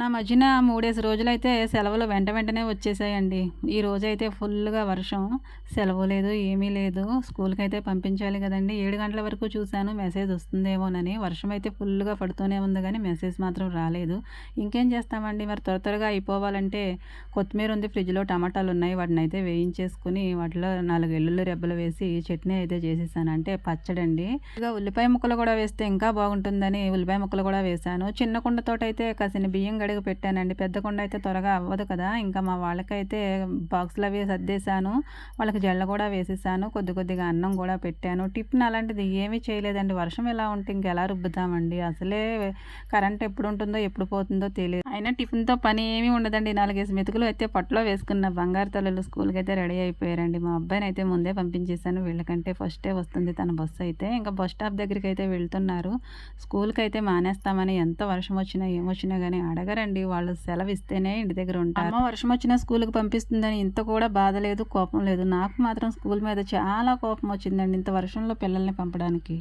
నా మధ్యన మూడేసి రోజులైతే సెలవులు వెంట వెంటనే వచ్చేసాయండి. ఈ రోజైతే ఫుల్గా వర్షం. సెలవు లేదు ఏమీ లేదు. స్కూల్కి అయితే పంపించాలి కదండి. ఏడు గంటల వరకు చూశాను మెసేజ్ వస్తుందేమోనని. వర్షం అయితే ఫుల్గా పడుతూనే ఉంది కానీ మెసేజ్ మాత్రం రాలేదు. ఇంకేం చేస్తామండి? మరి త్వర త్వరగా అయిపోవాలంటే కొత్తిమీర ఉంది ఫ్రిడ్జ్లో టమాటాలు ఉన్నాయి వాటిని అయితే వేయించేసుకుని వాటిలో నాలుగు ఎల్లుల్లి రెబ్బలు వేసి చట్నీ అయితే చేసేసాను. అంటే పచ్చడి అండి ఇక ఉల్లిపాయ ముక్కలు కూడా వేస్తే ఇంకా బాగుంటుందని ఉల్లిపాయ ముక్కలు కూడా వేశాను. చిన్న కుండతోటైతే అయితే కసిన బియ్యం గడిగ పెట్టానండి. పెద్ద కుండ అయితే త్వరగా అవ్వదు కదా. ఇంకా మా వాళ్ళకైతే బాక్స్లు అవి సర్దేశాను. వాళ్ళకి జల్ల కూడా వేసేసాను కొద్ది కొద్దిగా అన్నం కూడా పెట్టాను. టిఫిన్ అలాంటిది ఏమీ చేయలేదండి. వర్షం ఎలా ఉంటే ఇంకెలా రుబ్బుతామండి. అసలే కరెంట్ ఎప్పుడు ఉంటుందో ఎప్పుడు పోతుందో తెలియదు. అయినా టిఫిన్తో పని ఏమీ ఉండదండి. నాలుగేసి మెతుకులు అయితే పట్టులో వేసుకున్న బంగారు తల్లులు స్కూల్కి అయితే రెడీ అయిపోయారండి. మా అబ్బాయిని అయితే ముందే పంపించేశాను. వీళ్ళకంటే ఫస్టే వస్తుంది తన బస్సు అయితే. ఇంకా బస్ స్టాప్ దగ్గరికి అయితే వెళ్తున్నారు. స్కూల్కి అయితే మానేస్తామని ఎంత వర్షం వచ్చినా ఏమొచ్చినా కానీ అడగరండి వాళ్ళు సెలవు ఇస్తేనే ఇంటి దగ్గర ఉంటారు. అమ్మ వర్షం వచ్చినా స్కూల్కి పంపిస్తుందని ఇంత కూడా బాధ లేదు కోపం లేదు. నాకు మాత్రం స్కూల్ మీద చాలా కోపం వచ్చిందండి ఇంత వర్షంలో పిల్లల్ని పంపడానికి.